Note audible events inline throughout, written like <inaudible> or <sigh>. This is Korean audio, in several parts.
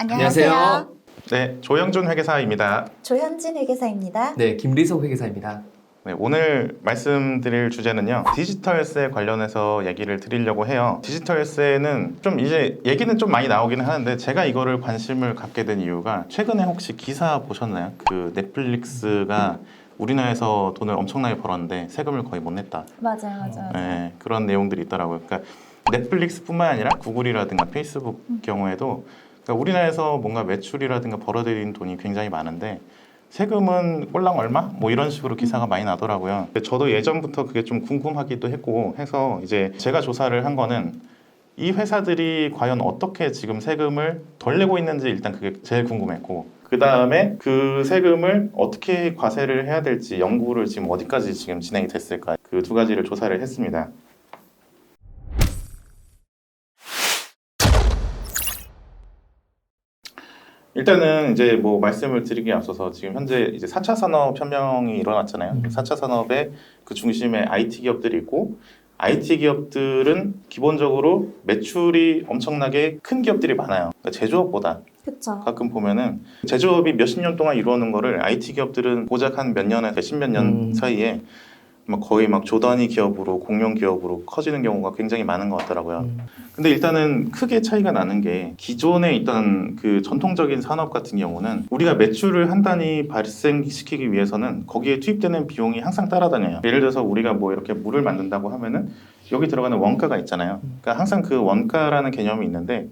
안녕하세요. 네, 조영준 회계사입니다. 조현진 회계사입니다. 네, 김리석 회계사입니다. 네, 오늘 말씀드릴 주제는요. 디지털세 관련해서 얘기를 드리려고 해요. 디지털세는 좀 이제 얘기는 좀 많이 나오기는 하는데 제가 이거를 관심을 갖게 된 이유가 최근에 혹시 기사 보셨나요? 그 넷플릭스가 우리나라에서 돈을 엄청나게 벌었는데 세금을 거의 못 냈다. 맞아요, 맞아요. 네, 그런 내용들이 있더라고요. 그러니까 넷플릭스뿐만 아니라 구글이라든가 페이스북 경우에도 그러니까 우리나라에서 뭔가 매출이라든가 벌어들인 돈이 굉장히 많은데 세금은 꼴랑 얼마? 뭐 이런 식으로 기사가 많이 나더라고요. 근데 저도 예전부터 그게 좀 궁금하기도 했고 해서 이제 제가 조사를 한 거는 이 회사들이 과연 어떻게 지금 세금을 덜 내고 있는지 일단 그게 제일 궁금했고 그 다음에 그 세금을 어떻게 과세를 해야 될지 연구를 지금 어디까지 지금 진행이 됐을까 그 두 가지를 조사를 했습니다. 일단은 이제 뭐 말씀을 드리기에 앞서서 지금 현재 이제 4차 산업 혁명이 일어났잖아요. 음. 4차 산업의 그 중심에 IT 기업들이 있고 IT 기업들은 기본적으로 매출이 엄청나게 큰 기업들이 많아요. 그러니까 제조업보다 그렇죠. 가끔 보면은 제조업이 몇십 년 동안 이루어는 거를 IT 기업들은 고작 한 몇 년에서 십몇 년 음. 사이에 막 거의 막 조단위 기업으로 공룡 기업으로 커지는 경우가 굉장히 많은 것 같더라고요. 음. 근데 일단은 크게 차이가 나는 게 기존에 있던 그 전통적인 산업 같은 경우는 우리가 매출을 한 단위 발생시키기 위해서는 거기에 투입되는 비용이 항상 따라다녀요. 예를 들어서 우리가 뭐 이렇게 물을 만든다고 하면은 여기 들어가는 원가가 있잖아요. 그러니까 항상 그 원가라는 개념이 있는데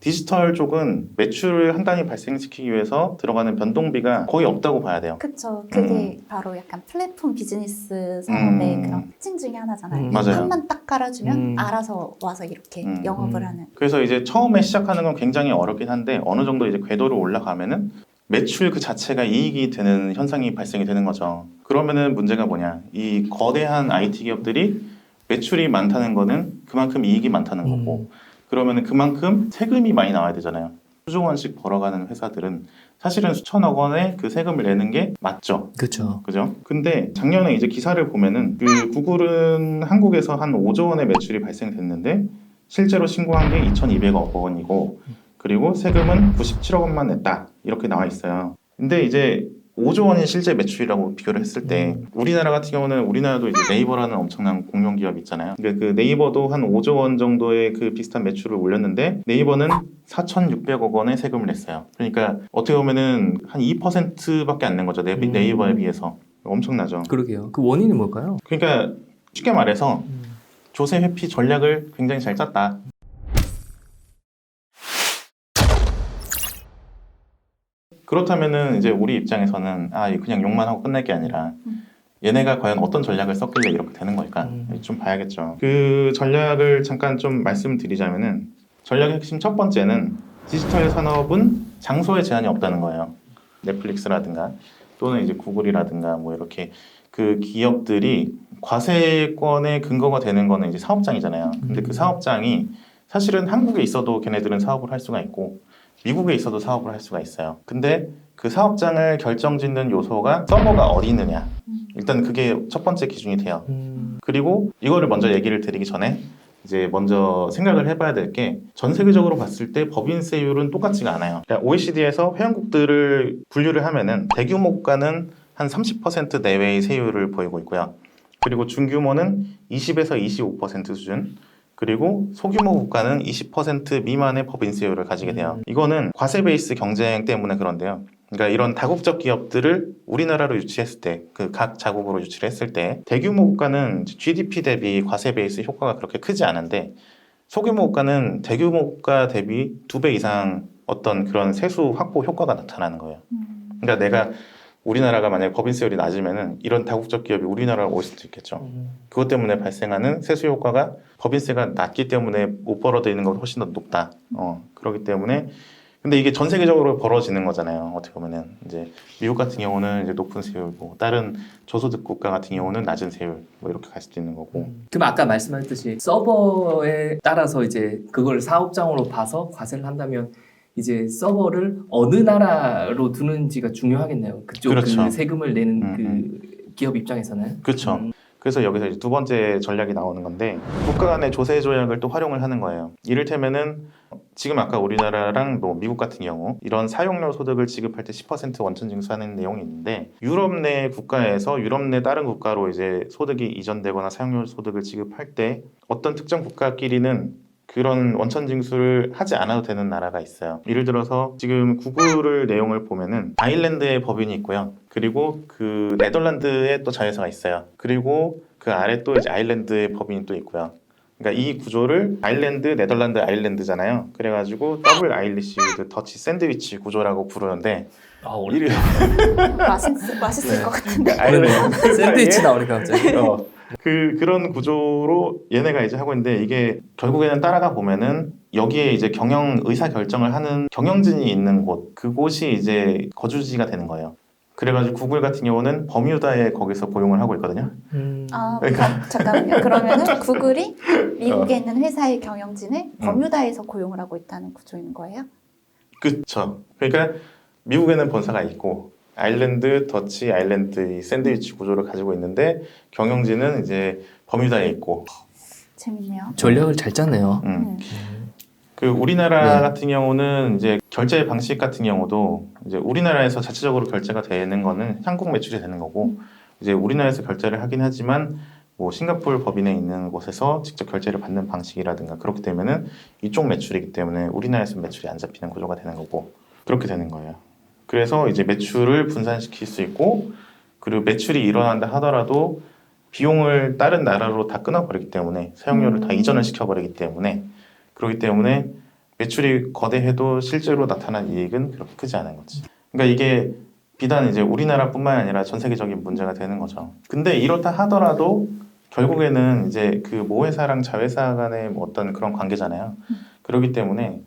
디지털 쪽은 매출을 한 단위 발생시키기 위해서 들어가는 변동비가 거의 없다고 봐야 돼요. 그렇죠. 그게 바로 약간 플랫폼 비즈니스 산업의 음. 그런 특징 중에 하나잖아요. 음. 맞아요. 판만 딱 깔아주면 음. 알아서 와서 이렇게 음. 영업을 음. 하는. 그래서 이제 처음에 시작하는 건 굉장히 어렵긴 한데 어느 정도 이제 궤도를 올라가면은 매출 그 자체가 이익이 되는 현상이 발생이 되는 거죠. 그러면은 문제가 뭐냐? 이 거대한 IT 기업들이 매출이 많다는 거는 그만큼 이익이 많다는 음. 거고 그러면은 그만큼 세금이 많이 나와야 되잖아요. 수조 원씩 벌어가는 회사들은 사실은 수천억 원의 그 세금을 내는 게 맞죠. 그렇죠. 그죠? 근데 작년에 이제 기사를 보면은 그 구글은 한국에서 한 5조 원의 매출이 발생됐는데 실제로 신고한 게 2,200억 원이고 그리고 세금은 97억 원만 냈다 이렇게 나와 있어요. 근데 이제 5조 원이 실제 매출이라고 비교를 했을 때 우리나라 같은 경우는 우리나라도 이제 네이버라는 엄청난 공룡 기업 있잖아요. 그러니까 그 네이버도 한 5조 원 정도의 그 비슷한 매출을 올렸는데 네이버는 4,600억 원의 세금을 냈어요. 그러니까 어떻게 보면은 한 2%밖에 안 낸 거죠. 네, 음. 네이버에 비해서 엄청나죠. 그러게요. 그 원인은 뭘까요? 그러니까 쉽게 말해서 음. 조세 회피 전략을 굉장히 잘 짰다. 그렇다면은 이제 우리 입장에서는 아 그냥 욕만 하고 끝낼 게 아니라 음. 얘네가 과연 어떤 전략을 썼길래 이렇게 되는 걸까 음. 좀 봐야겠죠. 그 전략을 잠깐 좀 말씀드리자면은 전략의 핵심 첫 번째는 디지털 산업은 장소에 제한이 없다는 거예요. 넷플릭스라든가 또는 이제 구글이라든가 뭐 이렇게 그 기업들이 과세권의 근거가 되는 거는 이제 사업장이잖아요. 근데 그 사업장이 사실은 한국에 있어도 걔네들은 사업을 할 수가 있고 미국에 있어도 사업을 할 수가 있어요. 근데 그 사업장을 결정짓는 요소가 서버가 어디 있느냐. 음. 일단 그게 첫 번째 기준이 돼요. 음. 그리고 이거를 먼저 얘기를 드리기 전에 이제 먼저 생각을 해봐야 될 게 전 세계적으로 봤을 때 법인세율은 똑같지가 않아요. 그러니까 OECD에서 회원국들을 분류를 하면은 대규모 국가는 한 30% 내외의 세율을 보이고 있고요. 그리고 중규모는 20에서 25% 수준. 그리고 소규모 국가는 20% 미만의 법인세율을 가지게 돼요. 이거는 과세 베이스 경쟁 때문에 그런데요. 그러니까 이런 다국적 기업들을 우리나라로 유치했을 때, 그 각 자국으로 유치를 했을 때, 대규모 국가는 GDP 대비 과세 베이스 효과가 그렇게 크지 않은데, 소규모 국가는 대규모 국가 대비 두 배 이상 어떤 그런 세수 확보 효과가 나타나는 거예요. 음. 그러니까 내가 우리나라가 만약에 법인세율이 낮으면은 이런 다국적 기업이 우리나라로 올 수도 있겠죠. 음. 그것 때문에 발생하는 세수 효과가 법인세가 낮기 때문에 못 벌어들이는 것보다 훨씬 더 높다. 어, 그렇기 때문에 근데 이게 전 세계적으로 벌어지는 거잖아요. 어떻게 보면은 이제 미국 같은 경우는 이제 높은 세율고 다른 저소득 국가 같은 경우는 낮은 세율 뭐 이렇게 갈 수도 있는 거고. 그럼 아까 말씀하셨듯이 서버에 따라서 이제 그걸 사업장으로 봐서 과세를 한다면 이제 서버를 어느 나라로 두는지가 중요하겠네요. 그쪽 그렇죠. 그 세금을 내는 음, 그 기업 입장에서는. 그렇죠. 음. 그래서 여기서 이제 두 번째 전략이 나오는 건데 국가 간의 조세 조약을 또 활용을 하는 거예요. 이를테면은 지금 아까 우리나라랑 뭐 미국 같은 경우 이런 사용료 소득을 지급할 때 10% 원천 징수하는 내용이 있는데 유럽 내 국가에서 유럽 내 다른 국가로 이제 소득이 이전되거나 사용료 소득을 지급할 때 어떤 특정 국가끼리는 그런 원천 징수를 하지 않아도 되는 나라가 있어요. 예를 들어서 지금 구글을 내용을 보면은 아일랜드의 법인이 있고요. 그리고 그 네덜란드에 또 자회사가 있어요. 그리고 그 아래 또 이제 아일랜드의 법인이 또 있고요. 그러니까 이 구조를 아일랜드, 네덜란드, 아일랜드잖아요. 그래가지고 더블 아일리시 위드 더치 샌드위치 구조라고 부르는데 아, 어렵 이름 <laughs> 맛있, 맛있을 네. 것 같은데. 그러네요. 샌드위치 나오니까 갑자기. 어, 그 그런 구조로 얘네가 이제 하고 있는데 이게 결국에는 따라가 보면은 여기에 이제 경영 의사 결정을 하는 경영진이 있는 곳 그곳이 이제 거주지가 되는 거예요. 그래가지고 구글 같은 경우는 버뮤다에 거기서 고용을 하고 있거든요. 음. 아, 그러니까- <laughs> 잠깐만요. 그러면은 구글이 미국에 있는 회사의 경영진을 음. 버뮤다에서 고용을 하고 있다는 구조인 거예요? 그쵸. 그러니까 미국에는 본사가 있고 아일랜드, 더치, 아일랜드 이 샌드위치 구조를 가지고 있는데 경영진은 이제 버뮤다에 있고. 재밌네요. 전략을 잘 짰네요. 음. 음. 그 우리나라 네. 같은 경우는 이제 결제 방식 같은 경우도 이제 우리나라에서 자체적으로 결제가 되는 거는 한국 매출이 되는 거고 이제 우리나라에서 결제를 하긴 하지만 뭐 싱가포르 법인에 있는 곳에서 직접 결제를 받는 방식이라든가 그렇기 때문에는 이쪽 매출이기 때문에 우리나라에서 매출이 안 잡히는 구조가 되는 거고 그렇게 되는 거예요. 그래서 이제 매출을 분산시킬 수 있고 그리고 매출이 일어난다 하더라도 비용을 다른 나라로 다 끊어버리기 때문에 사용료를 다 음. 이전을 시켜버리기 때문에 그렇기 때문에 매출이 거대해도 실제로 나타난 이익은 그렇게 크지 않은 거지. 그러니까 이게 비단 이제 우리나라뿐만 아니라 전 세계적인 문제가 되는 거죠. 근데 이렇다 하더라도 결국에는 이제 그 모회사랑 자회사 간의 뭐 어떤 그런 관계잖아요. 그렇기 때문에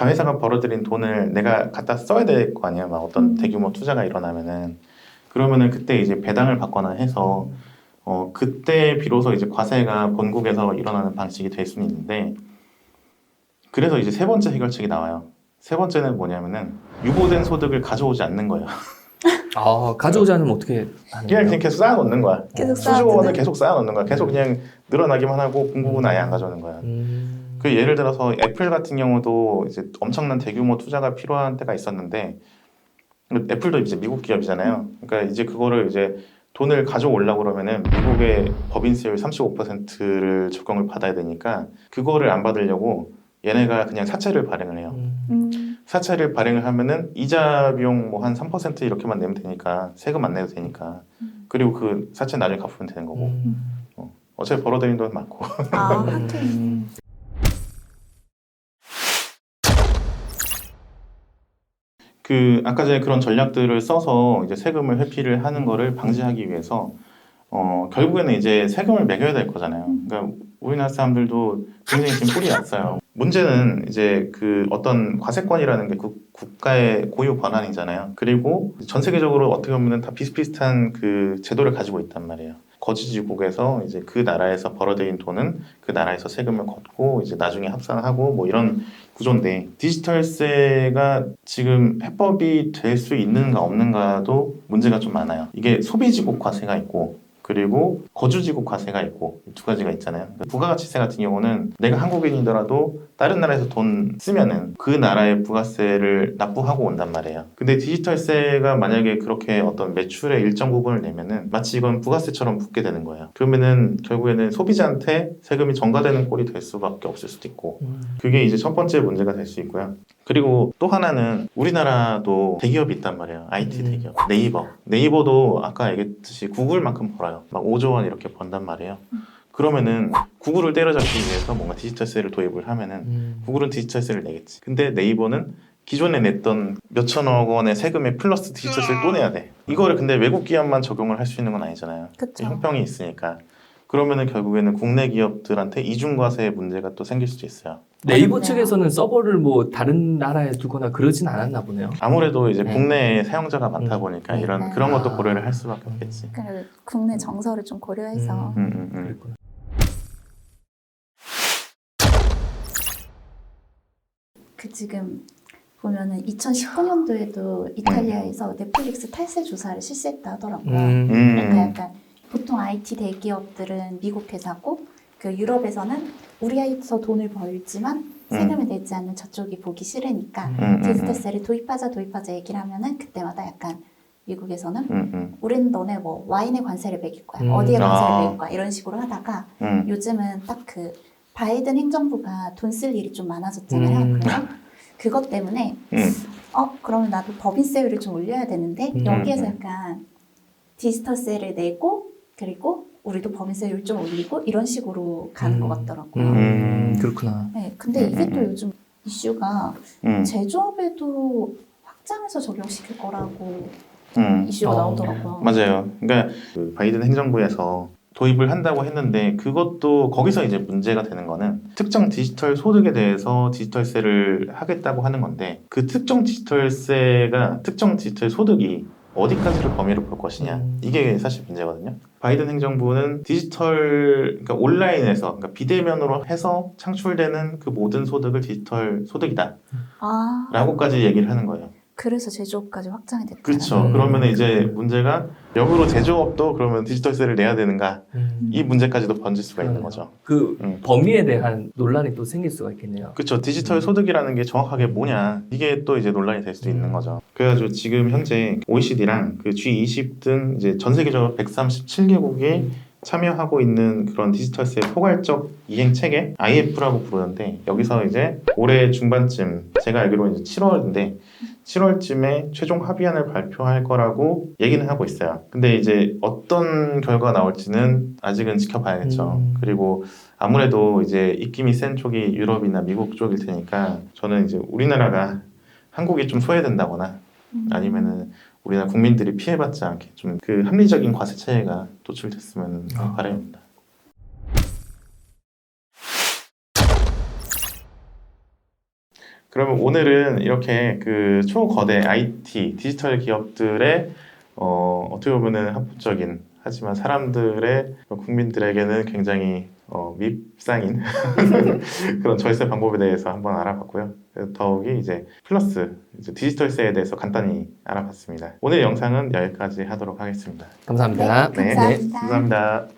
자회사가 벌어들인 돈을 내가 갖다 써야 될 거 아니야. 막 어떤 음. 대규모 투자가 일어나면은 그러면은 그때 이제 배당을 받거나 해서 어 그때 비로소 이제 과세가 본국에서 일어나는 방식이 될 수는 있는데 그래서 이제 세 번째 해결책이 나와요. 세 번째는 뭐냐면은 유보된 소득을 가져오지 않는 거예요. <laughs> 아, 가져오지 않으면 어떻게 하는 그냥 거예요? 그냥 계속 쌓아놓는 거야. 계속 수조원을 쌓아두는? 계속 쌓아놓는 거야. 계속 그냥 늘어나기만 하고 공급은 아예 안 가져오는 거야. 음. 그 예를 들어서 애플 같은 경우도 이제 엄청난 대규모 투자가 필요한 때가 있었는데 애플도 이제 미국 기업이잖아요. 그러니까 이제 그거를 이제 돈을 가져오려고 그러면은 미국의 법인세율 35%를 적용을 받아야 되니까 그거를 안 받으려고 얘네가 그냥 사채를 발행을 해요. 음. 음. 사채를 발행을 하면은 이자 비용 뭐 한 3% 이렇게만 내면 되니까 세금 안 내도 되니까 그리고 그 사채 나중에 갚으면 되는 거고 음. 어차피 벌어들인 돈 많고 아, 음. 하긴. 그 아까 전에 그런 전략들을 써서 이제 세금을 회피를 하는 거를 방지하기 위해서 어 결국에는 이제 세금을 매겨야 될 거잖아요. 그러니까 우리나라 사람들도 굉장히 지금 뿔이 났어요. 문제는 이제 그 어떤 과세권이라는 게 국- 국가의 고유 권한이잖아요. 그리고 전 세계적으로 어떻게 보면 다 비슷비슷한 그 제도를 가지고 있단 말이에요. 거주지국에서 이제 그 나라에서 벌어들인 돈은 그 나라에서 세금을 걷고 이제 나중에 합산하고 뭐 이런 구조인데 디지털세가 지금 해법이 될 수 있는가 없는가도 문제가 좀 많아요. 이게 소비지국 과세가 있고 그리고 거주지국 과세가 있고 두 가지가 있잖아요. 그러니까 부가가치세 같은 경우는 내가 한국인이더라도 다른 나라에서 돈 쓰면은 그 나라의 부가세를 납부하고 온단 말이에요. 근데 디지털세가 만약에 그렇게 어떤 매출의 일정 부분을 내면은 마치 이건 부가세처럼 붙게 되는 거예요. 그러면은 결국에는 소비자한테 세금이 전가되는 꼴이 될 수밖에 없을 수도 있고 음. 그게 이제 첫 번째 문제가 될 수 있고요. 그리고 또 하나는 우리나라도 대기업이 있단 말이에요. IT 음. 대기업. 네이버. 네이버도 아까 얘기했듯이 구글만큼 벌어요. 막 5조 원 이렇게 번단 말이에요. 그러면은 구글을 때려잡기 위해서 뭔가 디지털세를 도입을 하면은 음. 구글은 디지털세를 내겠지. 근데 네이버는 기존에 냈던 몇천억 원의 세금에 플러스 디지털세를 또 내야 돼. 이거를 근데 외국 기업만 적용을 할 수 있는 건 아니잖아요. 그쵸. 형평이 있으니까. 그러면은 결국에는 국내 기업들한테 이중과세 문제가 또 생길 수도 있어요. 네이버 어렵네요. 측에서는 서버를 뭐 다른 나라에 두거나 그러진 않았나 보네요. 아무래도 이제 네. 국내에 사용자가 많다 음. 보니까 네. 이런 네. 그런 것도 아. 고려를 할 수밖에 없겠지. 그 국내 정서를 좀 고려해서 음. 음, 음, 음. 그랬구나. 그 지금 보면은 2019년도에도 이탈리아에서 넷플릭스 탈세 조사를 실시했다 하더라고요. 음. 음, 그러니까 약간 보통 IT 대기업들은 미국 회사고 그 유럽에서는 우리에서 돈을 벌지만 세금을 내지 않는 저쪽이 보기 싫으니까 음, 음, 디지털세를 도입하자 도입하자 얘기를 하면은 그때마다 약간 미국에서는 음, 음, 우리는 너네 뭐 와인에 관세를 매길 거야 음. 어디에 관세를 아. 매길 거야 이런 식으로 하다가 음. 요즘은 딱 그 바이든 행정부가 돈 쓸 일이 좀 많아졌잖아요. 음. 그래서 그것 때문에 음. 어 그러면 나도 법인세율을 좀 올려야 되는데 음. 여기에서 약간 디지털세를 내고 그리고 우리도 법인세율 좀 올리고 이런 식으로 가는 음. 것 같더라고요. 음, 그렇구나. 네, 근데 음, 이게 음, 또 음. 요즘 이슈가 음, 제조업에도 확장해서 적용시킬 거라고 음. 이슈가 어. 나오더라고요. 맞아요. 그러니까 그 바이든 행정부에서 도입을 한다고 했는데 그것도 거기서 이제 문제가 되는 거는 특정 디지털 소득에 대해서 디지털세를 하겠다고 하는 건데 그 특정 디지털세가 특정 디지털 소득이 어디까지를 범위로 볼 것이냐 음. 이게 사실 문제거든요. 바이든 행정부는 디지털 그러니까 온라인에서 그러니까 비대면으로 해서 창출되는 그 모든 소득을 디지털 소득이다라고까지 아 얘기를 하는 거예요. 그래서 제조업까지 확장이 됐다. 그렇죠. 음. 그러면 이제 문제가 역으로 제조업도 그러면 디지털세를 내야 되는가 음. 이 문제까지도 번질 수가 있는 그러네요. 거죠. 그 음. 범위에 대한 논란이 또 생길 수가 있겠네요. 그렇죠. 디지털 음. 소득이라는 게 정확하게 뭐냐 이게 또 이제 논란이 될 수도 있는 음. 거죠. 그래가지고 지금 현재 OECD랑 그 G20 등 이제 전 세계적으로 137개국이 참여하고 있는 그런 디지털세 포괄적 이행 체계 IF라고 부르는데 여기서 이제 올해 중반쯤 제가 알기로 이제 7월인데 7월쯤에 최종 합의안을 발표할 거라고 얘기는 하고 있어요. 근데 이제 어떤 결과가 나올지는 아직은 지켜봐야겠죠. 음. 그리고 아무래도 이제 입김이 센 쪽이 유럽이나 미국 쪽일 테니까 저는 이제 우리나라가 한국이 좀 소외된다거나 음. 아니면은 우리나라 국민들이 피해받지 않게 좀 그 합리적인 과세 체계가 도출됐으면 아. 바랍니다. 그러면 오늘은 이렇게 그 초거대 IT 디지털 기업들의 어, 어떻게 보면은 합법적인 하지만 사람들의 국민들에게는 굉장히 어, 밉상인 <laughs> 그런 절세 방법에 대해서 한번 알아봤고요. 더욱이 이제 플러스 이제 디지털세에 대해서 간단히 알아봤습니다. 오늘 영상은 여기까지 하도록 하겠습니다. 감사합니다. 네, 감사합니다. 감사합니다.